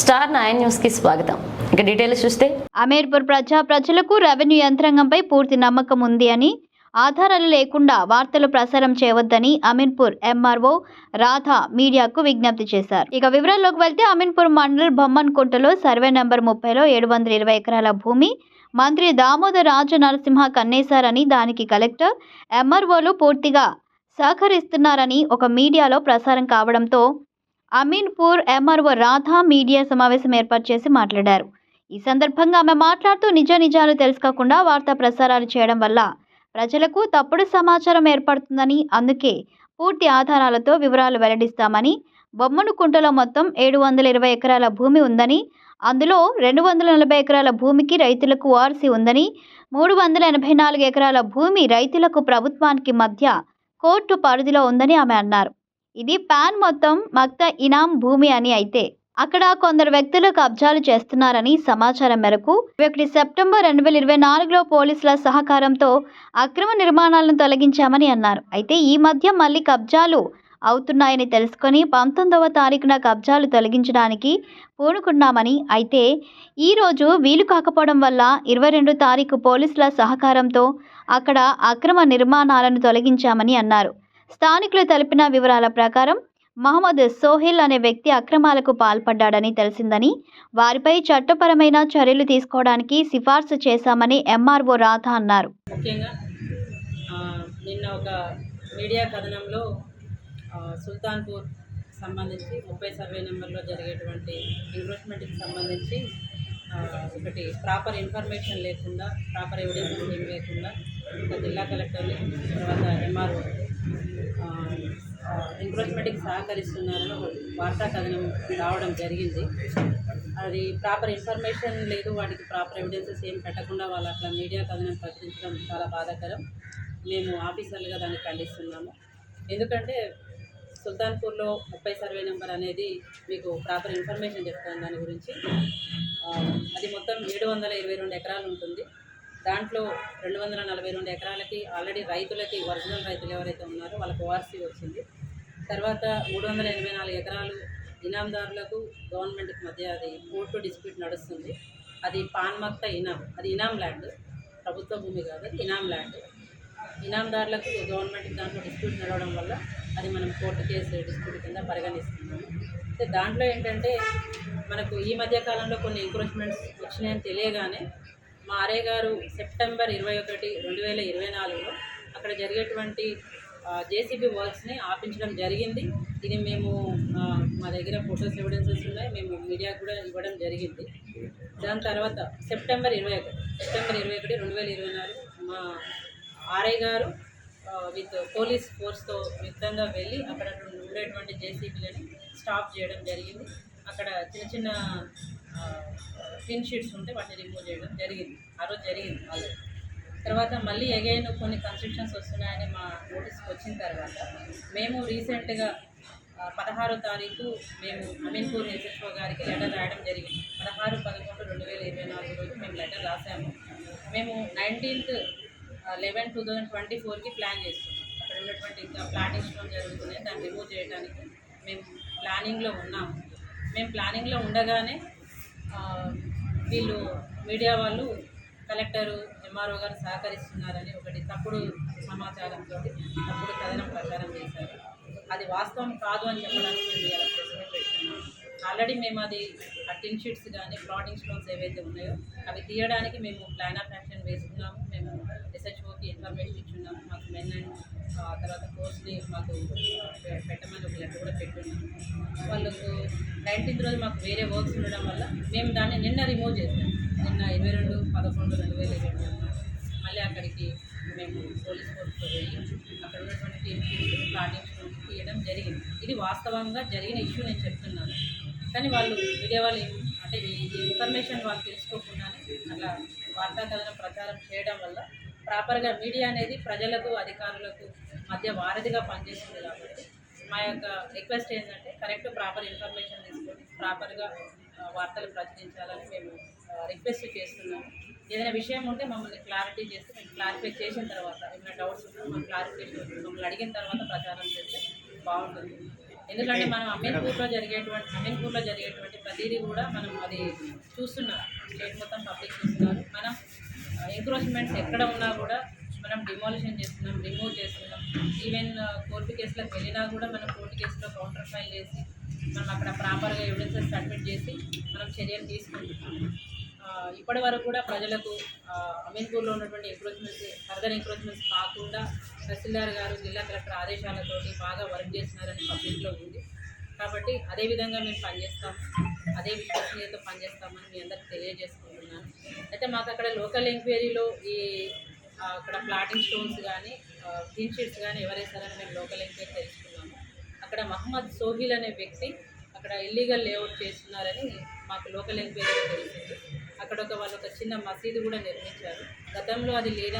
Star nine న్యూస్కి స్వాగతం. ఇక డీటెయిల్స్ చూస్తే అమీర్పూర్ ప్రజా ప్రజలకు రెవెన్యూ యంత్రాంగంపై పూర్తి నమ్మకం ఉంది అని ఆధారాలు లేకుండా వార్తలు ప్రసారం చేయవద్దని అమీన్పూర్ ఎంఆర్ఓ రాధా మీడియాకు విజ్ఞప్తి చేశారు. ఇక వివరాల్లోకి వెళ్తే అమీన్పూర్ మండల్ బొమ్మన్కుంటలో సర్వే నెంబర్ ముప్పైలో ఏడు వందల ఇరవై ఎకరాల భూమి మంత్రి దామోదర్ రాజ నరసింహ కన్నేశారని దానికి కలెక్టర్ ఎంఆర్ఓలు పూర్తిగా సహకరిస్తున్నారని ఒక మీడియాలో ప్రసారం కావడంతో అమీన్పూర్ ఎంఆర్ఓ రాధా మీడియా సమావేశం ఏర్పాటు చేసి మాట్లాడారు. ఈ సందర్భంగా ఆమె మాట్లాడుతూ నిజ నిజాలు తెలుసుకోకుండా వార్తా ప్రసారాలు చేయడం వల్ల ప్రజలకు తప్పుడు సమాచారం ఏర్పడుతుందని అందుకే పూర్తి ఆధారాలతో వివరాలు వెల్లడిస్తామని బొమ్మను కుంటలో మొత్తం ఏడు వందల ఇరవై ఎకరాల భూమి ఉందని అందులో రెండు వందల నలభై ఎకరాల భూమికి రైతులకు వారసి ఉందని మూడు వందల ఎనభై నాలుగు ఎకరాల భూమి రైతులకు ప్రభుత్వానికి మధ్య కోర్టు పరిధిలో ఉందని ఆమె అన్నారు. ఇది పాన్ మొత్తం మక్త ఇనాం భూమి అని అయితే. అక్కడ కొందరు వ్యక్తులు కబ్జాలు చేస్తున్నారని సమాచారం మేరకు ఒకటి సెప్టెంబర్ రెండు వేల ఇరవై నాలుగులో పోలీసుల సహకారంతో అక్రమ నిర్మాణాలను తొలగించామని అన్నారు. అయితే ఈ మధ్య మళ్ళీ కబ్జాలు అవుతున్నాయని తెలుసుకొని పంతొమ్మిదవ తారీఖున కబ్జాలు తొలగించడానికి పూనుకున్నామని అయితే ఈరోజు వీలు కాకపోవడం వల్ల ఇరవై రెండు తారీఖు పోలీసుల సహకారంతో అక్కడ అక్రమ నిర్మాణాలను తొలగించామని అన్నారు. స్థానికులు తెలిపిన వివరాల ప్రకారం మహమ్మద్ సోహిల్ అనే వ్యక్తి అక్రమాలకు పాల్పడ్డాడని తెలిసిందని వారిపై చట్టపరమైన చర్యలు తీసుకోవడానికి సిఫార్సు చేశామని ఎంఆర్ఓ రాధ అన్నారు. ముఖ్యంగా నిన్న ఒక మీడియా కథనంలో సుల్తాన్పూర్ సంబంధించి ముప్పై సర్వే నెంబర్లో జరిగేటువంటి ఎన్క్రోచ్మెంట్కి సంబంధించి ఒకటి ప్రాపర్ ఇన్ఫర్మేషన్ లేకుండా ప్రాపర్ ఎవిడెన్స్ ఏం లేకుండా ఒక జిల్లా కలెక్టర్ని తర్వాత ఎంఆర్ఓ ఎంక్రోచ్మెంట్కి సహకరిస్తున్నారని ఒక వార్తా కథనం రావడం జరిగింది. అది ప్రాపర్ ఇన్ఫర్మేషన్ లేదు వాటికి ప్రాపర్ ఎవిడెన్సెస్ ఏం పెట్టకుండా వాళ్ళు అట్లా మీడియా కథనం ప్రకటించడం చాలా బాధాకరం. మేము ఆఫీసర్లుగా దాన్ని ఖండిస్తున్నాము. ఎందుకంటే సుల్తాన్పూర్లో ముప్పై సర్వే నెంబర్ అనేది మీకు ప్రాపర్ ఇన్ఫర్మేషన్ చెప్తాను దాని గురించి. అది మొత్తం ఏడు వందల ఇరవై రెండు ఎకరాలు ఉంటుంది. దాంట్లో రెండు వందల నలభై రెండు ఎకరాలకి ఆల్రెడీ రైతులకి ఒరిజినల్ రైతులు ఎవరైతే ఉన్నారో వాళ్ళకి ఓఆర్సీ వచ్చింది. తర్వాత మూడు వందల ఎనభై నాలుగు ఎకరాలు ఇనాందారులకు గవర్నమెంట్కి మధ్య అది కోర్టు డిస్ప్యూట్ నడుస్తుంది. అది పాన్మక్త ఇనాం అది ఇనాం ల్యాండ్ ప్రభుత్వ భూమి కాదు అది ఇనాం ల్యాండ్ ఇనాందారులకు గవర్నమెంట్ దాంట్లో డిస్ప్యూట్ నడవడం వల్ల అది మనం కోర్టు కేసు డిస్ప్యూట్ కింద పరిగణిస్తున్నాము. అయితే దాంట్లో ఏంటంటే మనకు ఈ మధ్య కాలంలో కొన్ని ఎంక్రోచ్మెంట్స్ వచ్చినాయని తెలియగానే మా ఆర్ఏ గారు సెప్టెంబర్ ఇరవై ఒకటి రెండు వేల ఇరవై నాలుగులో అక్కడ జరిగేటువంటి జేసీబీ వర్క్స్ని ఆపించడం జరిగింది. ఇది మేము మా దగ్గర ఫోటోస్ ఎవిడెన్సెస్ ఉన్నాయి. మేము మీడియాకు కూడా ఇవ్వడం జరిగింది. దాని తర్వాత సెప్టెంబర్ ఇరవై ఒకటి సెప్టెంబర్ ఇరవై ఒకటి రెండు వేల ఇరవై నాలుగు మా ఆర్ఐ గారు విత్ పోలీస్ ఫోర్స్తో యుద్ధంగా వెళ్ళి అక్కడ ఉండేటువంటి జేసీబీలని స్టాప్ చేయడం జరిగింది. అక్కడ చిన్న చిన్న టిన్ షీట్స్ ఉంటే వాటిని రిమూవ్ చేయడం జరిగింది. ఆ రోజు జరిగింది ఆల్రెడీ తర్వాత మళ్ళీ అగైన్ కొన్ని కన్స్ట్రక్షన్స్ వస్తున్నాయని మా నోటీస్కి వచ్చిన తర్వాత మేము రీసెంట్గా పదహారో తారీఖు మేము అమీన్పూర్ ఎస్ఎస్ఓ గారికి లెటర్ రాయడం జరిగింది. పదహారు పదకొండు రెండు వేల ఇరవై నాలుగు రోజు మేము లెటర్ రాసాము. మేము nineteenth eleven two thousand twenty ఫోర్కి ప్లాన్ చేస్తున్నాం. అక్కడ ఉన్నటువంటి ఇంకా ప్లాటింగ్ స్టోన్ జరుగుతున్నాయి. దాన్ని రిమూవ్ చేయడానికి మేము ప్లానింగ్లో ఉన్నాము. మేము ప్లానింగ్లో ఉండగానే వీళ్ళు మీడియా వాళ్ళు కలెక్టరు ఎంఆర్ఓ గారు సహకరిస్తున్నారని ఒకటి తప్పుడు సమాచారంతో తప్పుడు కథనం ప్రచారం చేశారు. అది వాస్తవం కాదు అని చెప్పడానికి మేము ఆల్రెడీ మేము అది ఆ టిన్ షీట్స్ కానీ ప్లాటింగ్ స్టోన్స్ ఏవైతే ఉన్నాయో అవి తీయడానికి మేము ప్లాన్ ఆఫ్ యాక్షన్ వేసుకున్నాము. మేము ఎస్హెచ్ఓకి ఇన్ఫర్మేషన్ ఇచ్చున్నాము. మాకు మెన్ అండ్ ఆ తర్వాత కోర్స్ని మాకు పెట్ట పెట్టమని కూడా పెట్టున్నాము వాళ్ళకు నైన్టీన్త్ రోజు మాకు వేరే వర్క్స్ ఉండడం వల్ల మేము దాన్ని నిన్న రిమూవ్ చేసాం. నిన్న ఇరవై రెండు పదకొండు రెండు వేల ఇరవై రెండు. మళ్ళీ అక్కడికి మేము పోలీస్ కోర్టుకు వెళ్ళి అక్కడ ఉన్నటువంటి టీమ్స్ ప్లాటింగ్ తీయడం జరిగింది. ఇది వాస్తవంగా జరిగిన ఇష్యూ నేను చెప్తున్నాను. కానీ వాళ్ళు మీడియా వాళ్ళు అంటే ఈ ఈ ఇన్ఫర్మేషన్ వాళ్ళు తెలుసుకోకుండానే అట్లా వార్తా కథనం ప్రచారం చేయడం వల్ల ప్రాపర్గా మీడియా అనేది ప్రజలకు అధికారులకు మధ్య వారధిగా పనిచేస్తుంది కాబట్టి మా యొక్క రిక్వెస్ట్ ఏంటంటే కరెక్ట్ ప్రాపర్ ఇన్ఫర్మేషన్ తీసుకొని ప్రాపర్గా వార్తలు ప్రచురించాలని మేము రిక్వెస్ట్ చేస్తున్నాము ఏదైనా విషయం ఉంటే మమ్మల్ని క్లారిటీ చేస్తే మేము క్లారిఫై చేసిన తర్వాత ఏమైనా డౌట్స్ ఉన్నా మాకు క్లారిఫికేషన్ మమ్మల్ని అడిగిన తర్వాత ప్రచారం చేస్తే బాగుంటుంది. ఎందుకంటే మనం అమీన్పూర్లో జరిగేటువంటి అమీన్పూర్లో జరిగేటువంటి ప్రతిదీ కూడా మనం అది చూస్తున్నాం. స్టేట్ మొత్తం పబ్లిక్ చూస్తున్నారు. మనం ఎంక్రోచ్మెంట్స్ ఎక్కడ ఉన్నా కూడా మనం డిమాలిషన్ చేస్తున్నాం రిమూవ్ చేస్తున్నాం. ఈవెన్ కోర్టు కేసులకు వెళ్ళినా కూడా మనం కోర్టు కేసులో కౌంటర్ ఫైల్ చేసి మనం అక్కడ ప్రాపర్గా ఎవిడెన్సెస్ సబ్మిట్ చేసి మనం చర్యలు తీసుకుంటున్నాం. ఇప్పటి వరకు కూడా ప్రజలకు అమీన్పూర్లో ఉన్నటువంటి ఎంక్రోచ్మెంట్స్ ఫర్దర్ ఎంక్రోచ్మెంట్స్ కాకుండా తహసీల్దార్ గారు జిల్లా కలెక్టర్ ఆదేశాలతోటి బాగా వర్క్ చేస్తున్నారని పబ్లిక్లో ఉంది. కాబట్టి అదే విధంగా మేము పనిచేస్తాం. అదే విశ్వసనీయతతో పనిచేస్తామని మీ అందరికి తెలియజేసుకుంటున్నాను. అయితే మాకు అక్కడ లోకల్ ఎంక్వైరీలో ఈ అక్కడ ప్లాటింగ్ స్టోన్స్ కానీ గ్రీన్ షీట్స్ కానీ ఎవరేసారని మేము లోకల్ ఎంక్వైరీ తెలుసుకున్నాము. అక్కడ మహమ్మద్ సోహిల్ అనే వ్యక్తి అక్కడ ఇల్లీగల్ లేఅవుట్ చేస్తున్నారని మాకు లోకల్ ఎంక్వైరీలో తెలిసింది. అక్కడ ఒక వాళ్ళు ఒక చిన్న మసీదు కూడా నిర్మించారు. గతంలో అది లేదని